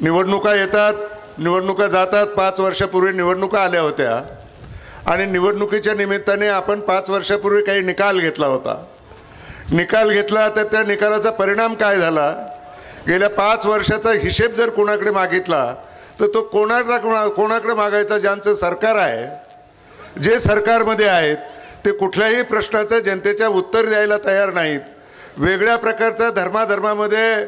निवडणुका येतात निवडणुका जातात पाच वर्षापूर्वी निवडणुका आल्या होत्या. आणि निवडणुकीच्या निमित्ताने आपण पाच वर्षापूर्वी काही निकाल घेतला होता. निकाल घेतला तर त्या निकालाचा परिणाम काय झाला? गेल्या पाच वर्षाचा हिशेब जर कोणाकडे मागितला तर तो कोणाचा कोणा कोणाकडे मागायचा ज्यांचं सरकार आहे जे सरकारमध्ये आहेत ते कुठल्याही प्रश्नाचं जनतेच्या उत्तर द्यायला तयार नाहीत. वेगळ्या प्रकारचा धर्माधर्मामध्ये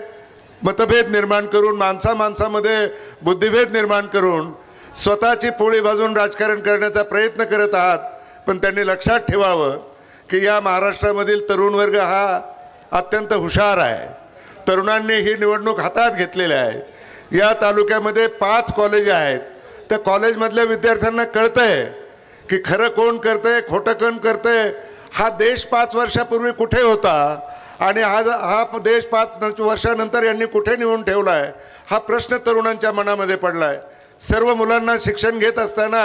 मतभेद निर्माण करून माणसा माणसामध्ये बुद्धिभेद निर्माण करून स्वतःची पोळी भाजून राजकारण करण्याचा प्रयत्न करत आहात पण त्यांनी लक्षात ठेवावं की या महाराष्ट्रामधील तरुण वर्ग हा अत्यंत हुशार आहे. तरुणांनी ही निवडणूक हातात घेतलेली आहे. या तालुक्यामध्ये पाच कॉलेज आहेत. त्या कॉलेजमधल्या विद्यार्थ्यांना कळतंय की खरं कोण करतंय खोटं कोण करतंय हा देश पाच वर्षापूर्वी कुठे होता आणि आज हा देश पाच वर्षानंतर यांनी कुठे नेऊन ठेवला आहे हा प्रश्न तरुणांच्या मनामध्ये पडला आहे सर्व मुलांना शिक्षण घेत असताना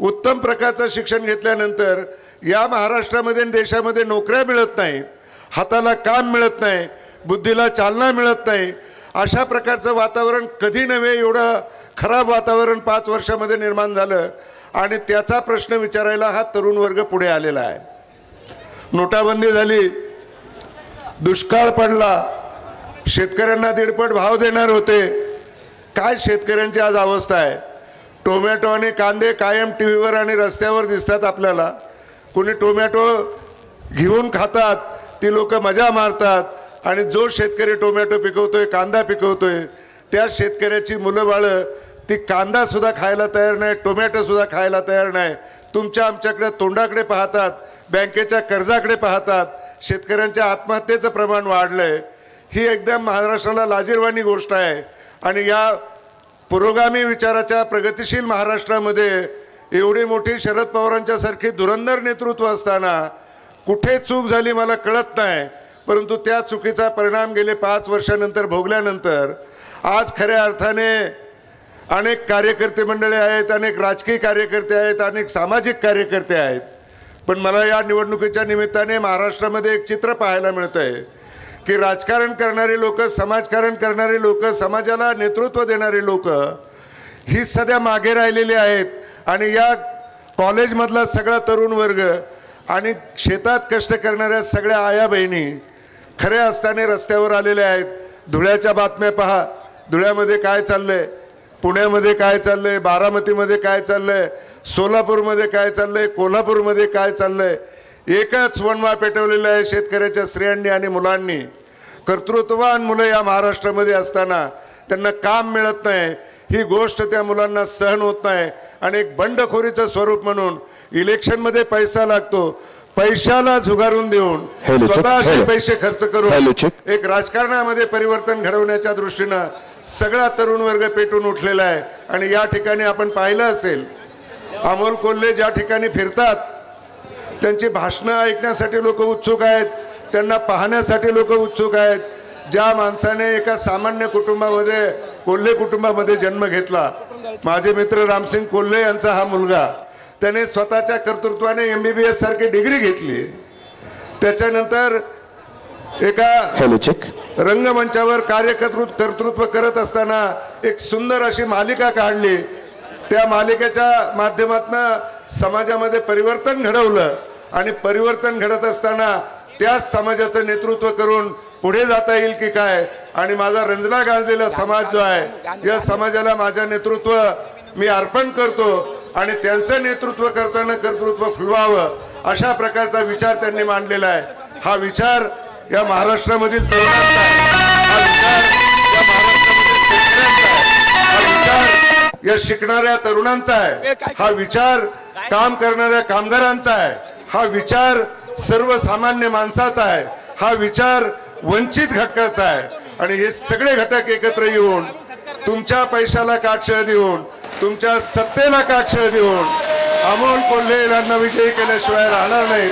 उत्तम प्रकारचं शिक्षण घेतल्यानंतर या महाराष्ट्रामध्ये आणि देशामध्ये नोकऱ्या मिळत नाहीत हाताला काम मिळत नाही बुद्धीला चालना मिळत नाही. अशा प्रकारचं वातावरण कधी नव्हे एवढं खराब वातावरण पाच वर्षामध्ये निर्माण झालं आणि त्याचा प्रश्न विचारायला हा तरुण वर्ग पुढे आलेला आहे. नोटाबंदी झाली दुष्काळ पडला शेतकऱ्यांना दीडपट भाव देणार होते. काय शेतकऱ्यांची आज अवस्था आहे? टोमॅटो आणि कांदे कायम टी व्हीवर आणि रस्त्यावर दिसतात आपल्याला. कोणी टोमॅटो घेऊन खातात ती लोक मजा मारतात आणि जो शेतकरी टोमॅटो पिकवतोय कांदा पिकवतोय त्या शेतकऱ्याची मुलं बाळं ती कांदा सुद्धा खायला तयार नाही टोमॅटो सुद्धा खायला तयार नाही. तुमच्या आमच्याकडे तोंडाकडे पाहतात बँकेच्या कर्जाकडे पाहतात शेतकऱ्यांच्या आत्महत्येचं प्रमाण वाढलंय. ही एकदम महाराष्ट्राला लाजीरवाणी गोष्ट आहे. आणि या पुरोगामी विचाराच्या प्रगतिशील महाराष्ट्रामध्ये एवढी मोठी शरद पवारांच्या सारखी धुरंधर नेतृत्व असताना कुठे चूक झाली मला कळत नाही. परंतु त्या चुकीचा परिणाम गेले पाच वर्षानंतर भोगल्यानंतर आज खऱ्या अर्थाने अनेक कार्यकर्ते मंडळी आहेत अनेक राजकीय कार्यकर्ते आहेत अनेक सामाजिक कार्यकर्ते आहेत. पण मला या निवडणुकीच्या निमित्ताने महाराष्ट्रामध्ये एक चित्र पाहायला मिळतं आहे की राजकारण करणारी लोक समाजकारण करणारी लोक समाजाला नेतृत्व देणारी लोक ही सध्या मागे राहिलेली आहेत. आणि या कॉलेजमधला सगळा तरुण वर्ग आणि शेतात कष्ट करणाऱ्या सगळ्या आया बहिणी खऱ्या असताना रस्त्यावर आलेल्या आहेत. धुळ्याच्या बातम्या पहा. धुळ्यामध्ये काय चाललं आहे पुण्यामध्ये काय चाललंय बारामतीमध्ये काय चाललंय सोलापूरमध्ये काय चाललंय कोल्हापूरमध्ये काय चाललंय एकच वणवा पेटवलेला आहे शेतकऱ्याच्या स्त्रियांनी आणि मुलांनी कर्तृत्ववान मुलं या महाराष्ट्रामध्ये असताना त्यांना काम मिळत नाही ही गोष्ट त्या मुलांना सहन होत नाही आणि एक बंडखोरीचं स्वरूप म्हणून इलेक्शनमध्ये पैसा लागतो पैशाला झुगारून देऊन Hello. पैसे खर्च करून. एक राजकारणामध्ये परिवर्तन घडवण्याच्या दृष्टीनं सगळा तरुण वर्ग पेटून उठलेला आहे. आणि या ठिकाणी आपण पाहिलं असेल अमोल कोल्हे ज्या ठिकाणी फिरतात त्यांची भाषणं ऐकण्यासाठी लोक उत्सुक आहेत त्यांना पाहण्यासाठी लोक उत्सुक आहेत. ज्या माणसाने एका सामान्य कुटुंबामध्ये कोल्हे कुटुंबामध्ये जन्म घेतला माझे मित्र रामसिंग कोल्हे यांचा हा मुलगा त्याने स्वतःच्या कर्तृत्वाने एम बी बी एस सारखी डिग्री घेतली. त्याच्यानंतर एका हॅलो चेक रंगमंचावर कार्यकर्तृ कर्तृत्व करत असताना एक सुंदर अशी मालिका काढली. त्या मालिकेच्या माध्यमातून समाजामध्ये परिवर्तन घडवलं. आणि परिवर्तन घडत असताना त्याच समाजाचं नेतृत्व करून पुढे जाता येईल की काय? आणि माझा रंजना गाजलेला समाज जो आहे या समाजाला माझं नेतृत्व मी अर्पण करतो आणि त्यांचं नेतृत्व करताना कर्तृत्व फुलवावं अशा प्रकारचा विचार त्यांनी मांडलेला आहे. हा विचार या महाराष्ट्रामधील तरुणांचा आहे. हा विचार या महाराष्ट्रामधील शेतकऱ्यांचा आहे. हा विचार या शिकणाऱ्या तरुणांचा आहे. हा विचार काम करणाऱ्या कामगारांचा आहे. हा विचार सर्वसामान्य माणसाचा आहे. हा विचार वंचित घटकाचा आहे. आणि हे सगळे घटक एकत्र येऊन तुमच्या पैशाला काटशह देऊन तुमच्या सत्तेला काटशह देऊन अमोल कोल्हे यांना विजयी केल्याशिवाय राहणार नाही